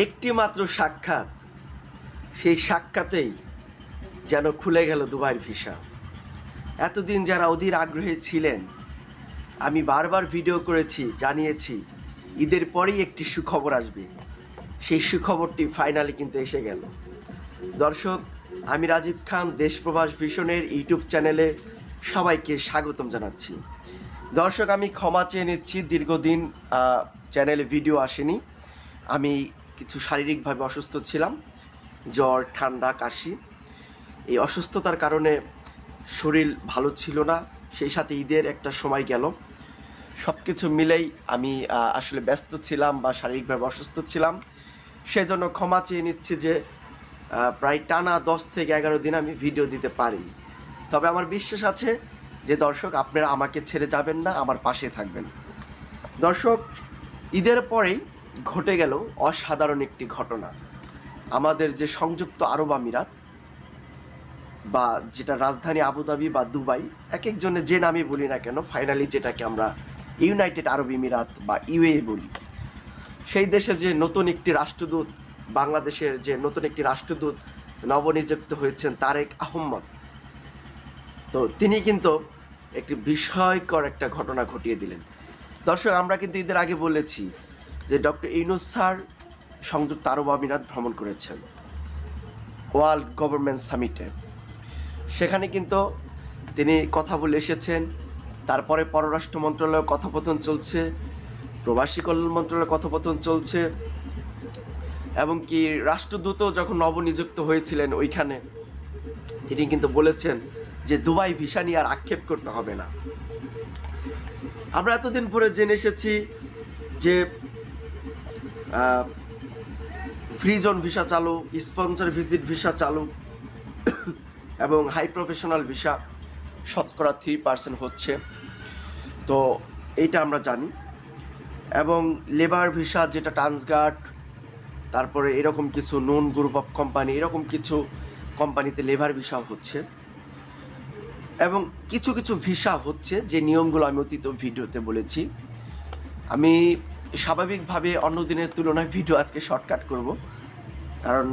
একটি মাত্র সাক্ষাৎ, সেই সাক্ষাতেই যেন খুলে গেল দুবাইয়ের ভিসা। এতদিন যারা অধীর আগ্রহে ছিলেন, আমি বারবার ভিডিও করেছি, জানিয়েছি, ঈদের পরেই একটি সুখবর আসবে। সেই সুখবরটি ফাইনালি কিন্তু এসে গেল। দর্শক, আমি রাজীব খান, দেশপ্রবাস ভীষণের ইউটিউব চ্যানেলে সবাইকে স্বাগতম জানাচ্ছি। দর্শক, আমি ক্ষমা চেয়ে নিচ্ছি, দীর্ঘদিন চ্যানেলে ভিডিও আসেনি। আমি কিছু শারীরিকভাবে অসুস্থ ছিলাম, জ্বর, ঠান্ডা, কাশি। এই অসুস্থতার কারণে শরীর ভালো ছিল না, সেই সাথে ঈদের একটা সময় গেল। সব কিছু মিলেই আমি আসলে ব্যস্ত ছিলাম বা শারীরিকভাবে অসুস্থ ছিলাম। সেজন্য ক্ষমা চেয়ে নিচ্ছি যে প্রায় টানা দশ থেকে এগারো দিন আমি ভিডিও দিতে পারিনি। তবে আমার বিশ্বাস আছে যে, দর্শক, আপনারা আমাকে ছেড়ে যাবেন না, আমার পাশে থাকবেন। দর্শক, ঈদের পরেই ঘটে গেল অসাধারণ একটি ঘটনা। আমাদের যে সংযুক্ত আরব আমিরাত বা যেটা রাজধানী আবুধাবি বা দুবাই এক একজনে যে নামে বলি না কেন ফাইনালি যেটাকে আমরা ইউনাইটেড আরব আমিরাত বা ইউএ বলি। সেই দেশে যে নতুন একটি রাষ্ট্রদূত, বাংলাদেশের যে নতুন একটি রাষ্ট্রদূত নবনিযুক্ত হয়েছেন তারেক আহম্মদ। তো তিনি কিন্তু একটি বিস্ময়কর একটা ঘটনা ঘটিয়ে দিলেন। দর্শক, আমরা কিন্তু ঈদের আগে বলেছি যে ডক্টর ইউনুস স্যার সংযুক্ত আরব আমিরাত ভ্রমণ করেছেন ওয়ার্ল্ড গভর্নমেন্ট সামিটে। সেখানে কিন্তু তিনি কথা বলে এসেছেন, তারপরে পররাষ্ট্র মন্ত্রণালয়ের কথোপথন চলছে, প্রবাসী কল্যাণ মন্ত্রণালয়ের কথোপথন চলছে, এবং কি রাষ্ট্রদূতও যখন নবনিযুক্ত হয়েছিলেন ওইখানে, তিনি কিন্তু বলেছেন যে দুবাই ভিসা নিয়ে আর আক্ষেপ করতে হবে না। আমরা এতদিন পরে জেনে এসেছি যে ফ্রি জোন ভিসা চালু স্পন্সর ভিজিট ভিসা চালু, এবং হাই প্রফেশনাল ভিসা শতকরা থ্রি পার্সেন্ট হচ্ছে। তো এইটা আমরা জানি। এবং লেবার ভিসা যেটা ট্রান্সগার্ড তারপরে এরকম কিছু নন গ্রুপ অফ কোম্পানি এরকম কিছু কোম্পানিতে লেবার ভিসা হচ্ছে। এবং কিছু কিছু ভিসা হচ্ছে, যে নিয়মগুলো আমি অতীত ভিডিওতে বলেছি। আমি স্বাভাবিকভাবে অন্য দিনের তুলনায় ভিডিও আজকে শর্টকাট করব। কারণ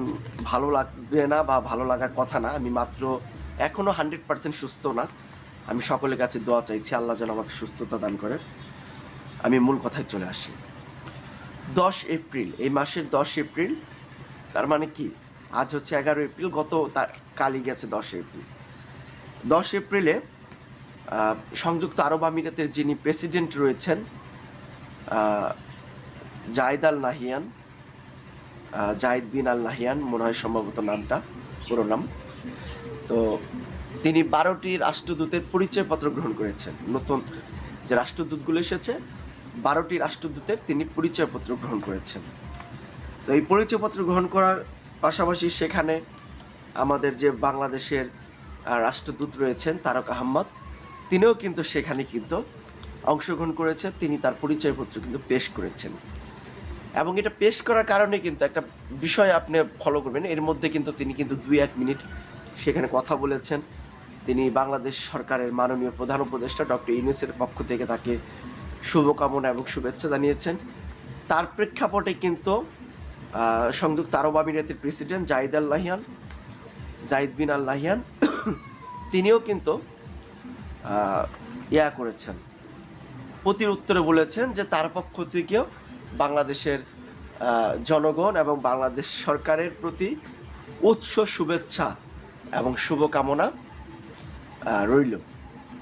ভালো লাগবে না বা ভালো লাগার কথা না, আমি মাত্র এখনও হান্ড্রেড পার্সেন্ট সুস্থ না। আমি সকলের কাছে দোয়া চাইছি, আল্লাহ যেন আমাকে সুস্থতা দান করে আমি মূল কথায় চলে আসি। দশ এপ্রিল, এই মাসের দশ এপ্রিল, তার মানে কি? আজ হচ্ছে এগারো এপ্রিল, গত তার কালই গেছে দশ এপ্রিল। দশ এপ্রিলে সংযুক্ত আরব আমিরাতের যিনি প্রেসিডেন্ট রয়েছেন জায়দ আল নাহিয়ান জাহিদ বিন আল নাহিয়ান, মনে হয় সম্ভবত নামটা, পুরো নাম। তো তিনি বারোটি রাষ্ট্রদূতের পরিচয়পত্র গ্রহণ করেছেন। নতুন যে রাষ্ট্রদূতগুলো এসেছে, বারোটি রাষ্ট্রদূতের তিনি পরিচয়পত্র গ্রহণ করেছেন। তো এই পরিচয়পত্র গ্রহণ করার পাশাপাশি সেখানে আমাদের যে বাংলাদেশের রাষ্ট্রদূত রয়েছেন, তারক আহম্মদ, তিনিও কিন্তু সেখানে কিন্তু অংশগ্রহণ করেছে তিনি তার পরিচয়পত্র কিন্তু পেশ করেছেন। এবং এটা পেশ করার কারণে কিন্তু একটা বিষয় আপনি ফলো করবেন। এর মধ্যে কিন্তু তিনি কিন্তু দুই এক মিনিট সেখানে কথা বলেছেন। তিনি বাংলাদেশ সরকারের মাননীয় প্রধান উপদেষ্টা ডক্টর ইউনুসের পক্ষ থেকে তাকে শুভকামনা এবং শুভেচ্ছা জানিয়েছেন। তার প্রেক্ষাপটে কিন্তু সংযুক্ত আরব আমিরাতের president Zayed al Nahyan Zayed bin al Nahyan তিনিও কিন্তু ইয়া করেছেন। প্রতির উত্তরে বলেছেন যে তার পক্ষ থেকেও বাংলাদেশের জনগণ এবং বাংলাদেশ সরকারের প্রতি উৎস শুভেচ্ছা এবং শুভকামনা রইল।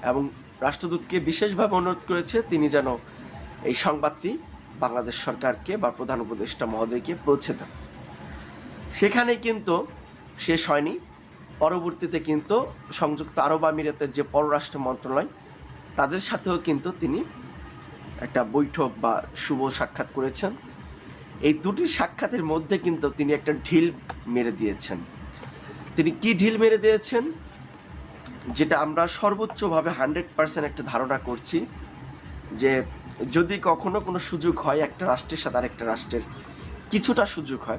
এবং রাষ্ট্রদূতকে বিশেষভাবে অনুরোধ করেছে, তিনি যেন এই সংবাদটি বাংলাদেশ সরকারকে বা প্রধান উপদেষ্টা মহোদয়কে পৌঁছে দেন। সেখানে কিন্তু শেষ হয়নি। পরবর্তীতে কিন্তু সংযুক্ত আরব আমিরাতের যে পররাষ্ট্র মন্ত্রণালয়, তাদের সাথেও কিন্তু তিনি একটা বৈঠক বা শুভ সাক্ষাৎ করেছেন। এই দুটি সাক্ষাতের মধ্যে কিন্তু তিনি একটা ঢিল মেরে দিয়েছেন। তিনি কি ঢিল মেরে দিয়েছেন? যেটা আমরা সর্বোচ্চভাবে হান্ড্রেড পার্সেন্ট একটা ধারণা করছি যে যদি কখনো কোনো সুযোগ হয়, একটা রাষ্ট্রের সাথে আরেকটা রাষ্ট্রের কিছুটা সুযোগ হয়,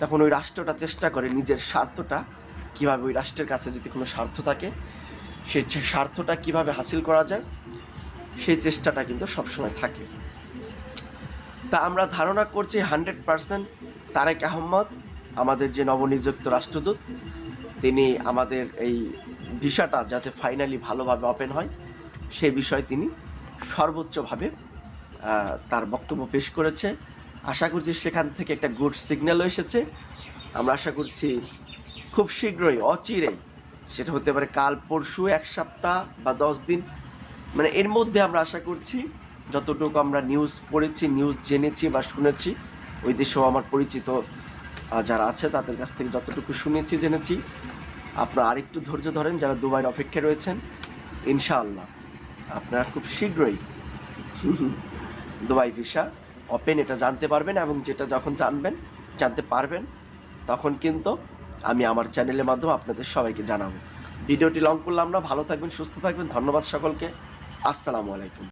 তখন ওই রাষ্ট্রটা চেষ্টা করে নিজের স্বার্থটা, কীভাবে ওই রাষ্ট্রের কাছে যদি কোনো স্বার্থ থাকে, সে স্বার্থটা কীভাবে হাসিল করা যায় সেই চেষ্টাটা কিন্তু সবসময় থাকে। তা আমরা ধারণা করছি হান্ড্রেড পার্সেন্ট তারেক আহমদ আমাদের যে নবনিযুক্ত রাষ্ট্রদূত, তিনি আমাদের এই ভিসাটা যাতে ফাইনালি ভালোভাবে ওপেন হয়, সে বিষয়ে তিনি সর্বোচ্চভাবে তার বক্তব্য পেশ করেছে। আশা করছি সেখান থেকে একটা গুড সিগন্যালও এসেছে। আমরা আশা করছি খুব শীঘ্রই, অচিরেই, সেটা হতে পারে কাল, পরশু, এক সপ্তাহ বা দশ দিন মানে এর মধ্যে আমরা আশা করছি, যতটুকু আমরা নিউজ পড়েছি নিউজ জেনেছি বা শুনেছি, ওই দেশেও আমার পরিচিত যারা আছে তাদের কাছ থেকে যতটুকু শুনেছি, জেনেছি। আপনারা আরেকটু ধৈর্য ধরেন, যারা দুবাইয়ের অপেক্ষায় রয়েছেন, ইনশাআল্লাহ আপনারা খুব শীঘ্রই দুবাই ভিসা ওপেন এটা জানতে পারবেন এবং যেটা যখন জানবেন, জানতে পারবেন, তখন কিন্তু আমি আমার চ্যানেলের মাধ্যমে আপনাদের সবাইকে জানাব। ভিডিওটি লং করলাম না, ভালো থাকবেন, সুস্থ থাকবেন, ধন্যবাদ সকলকে। আসসালামু আলাইকুম।